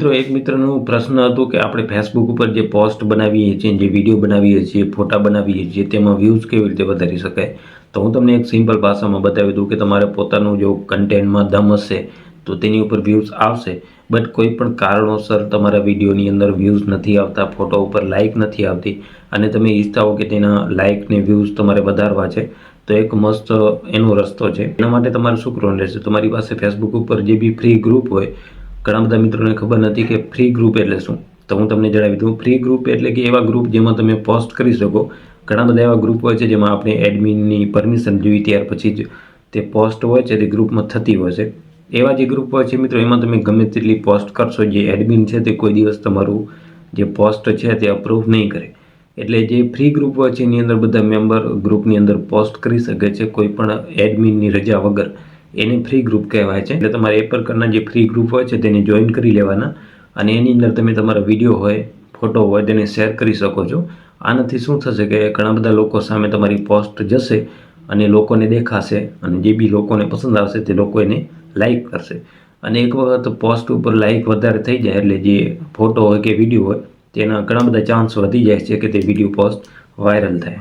મિત્રો, એક મિત્રનો પ્રશ્ન હતો કે આપણે ફેસબુક ઉપર જે પોસ્ટ બનાવીએ છીએ, જે વીડિયો બનાવીએ છીએ, ફોટા બનાવીએ છીએ, તેમાં વ્યૂઝ કેવી રીતે વધારી શકાય? તો હું તમને એક સિમ્પલ ભાષામાં બતાવી દઉં કે તમારે પોતાનું જો કન્ટેન્ટમાં દમ હશે, તો તેની ઉપર વ્યૂઝ આવશે. બટ કોઈ પણ કારણોસર તમારા વિડીયોની અંદર વ્યૂઝ નથી આવતા, ફોટો ઉપર લાઇક નથી આવતી, અને તમે ઈચ્છતા હો કે તેના લાઇક ને વ્યૂઝ તમારે વધારવા છે, તો એક મસ્ત એનો રસ્તો છે. એના માટે તમારે શું કરવાનું રહેશે? તમારી પાસે ફેસબુક ઉપર જે બી ફ્રી ગ્રુપ હોય ઘણા બધા મિત્રોને ખબર નથી કે ફ્રી ગ્રુપ એટલે શું. તો હું તમને જણાવી દઉં ફ્રી ગ્રુપ એટલે કે એવા ગ્રુપ જેમાં તમે પોસ્ટ કરી શકો. ઘણા બધા એવા ગ્રુપ હોય છે જેમાં આપણે એડમિનની પરમિશન જોઈએ ત્યાર પછી જ તે પોસ્ટ હોય છે, તે ગ્રુપમાં થતી હોય છે. એવા જે ગ્રુપ હોય છે મિત્રો, એમાં તમે ગમે તેટલી પોસ્ટ કરશો, જે એડમિન છે તે કોઈ દિવસ તમારું જે પોસ્ટ છે તે અપ્રૂવ નહીં કરે. એટલે જે ફ્રી ગ્રુપ હોય છે, એની અંદર બધા મેમ્બર ગ્રુપની અંદર પોસ્ટ કરી શકે છે, કોઈ પણ એડમિનની રજા વગર. એને ફ્રી ગ્રુપ કહેવાય છે. એટલે તમારે એ પ્રકારના જે ફ્રી ગ્રુપ હોય છે તેને જોઈન કરી લેવાના. અને એની અંદર તમે તમારા વીડિયો હોય ફોટો હોય તેને શેર કરી શકો છો. આનાથી શું થશે કે ઘણા બધા લોકો સામે તમારી પોસ્ટ જશે અને લોકોને દેખાશે અને જે બી લોકોને પસંદ આવશે તે લોકો એને લાઈક કરશે. અને એક વખત પોસ્ટ ઉપર લાઈક વધારે થઈ જાય એટલે જે ફોટો હોય કે વીડિયો હોય, તેના ઘણા બધા ચાન્સ વધી જાય છે કે તે વીડિયો પોસ્ટ વાયરલ થાય.